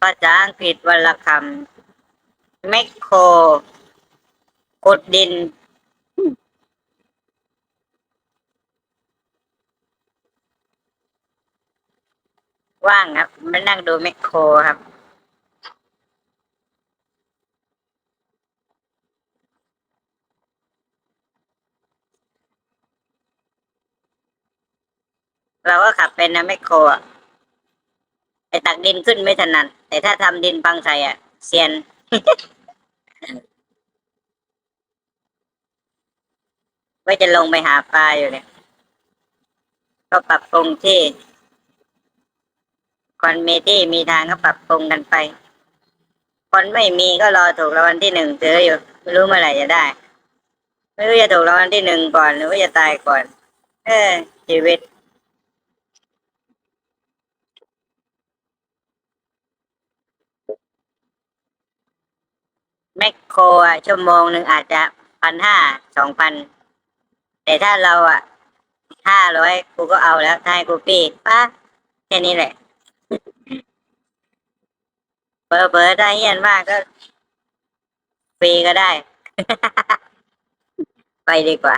ภาษาอังกฤษวันละคำแมคโครกดดิน ว่างครับมานั่งดูแมคโครครับเราก็ขับเป็นนะแมคโครอะ ไอตักดินขึ้นไม่ถนัดแต่ถ้าทำดินปังใส่อะเซียนว่าจะลงไปหาปลาอยู่เนี่ย ก็ปรับปรุงที่คนมีที่มีทางก็ปรับปรุงกันไป คนไม่มีก็รอถูกรางวัลที่หนึ่งซื้ออยู่ไม่รู้เมื่อไหร่จะได้ ไม่รู้จะถูกรางวัลที่หนึ่งก่อนหรือว่าจะตายก่อน เออชีวิต แม คโคอะชั่วโมงหนึ่งอาจจะพันห้าสองพันแต่ถ้าเราอะห้าร้อยกูก็เอาแล้วถ้าให้กูปีป้าแค่นี้แหละเบอร์เบอร์ได้เฮียนมากก็ฟรีก็ได้ ไปดีกว่า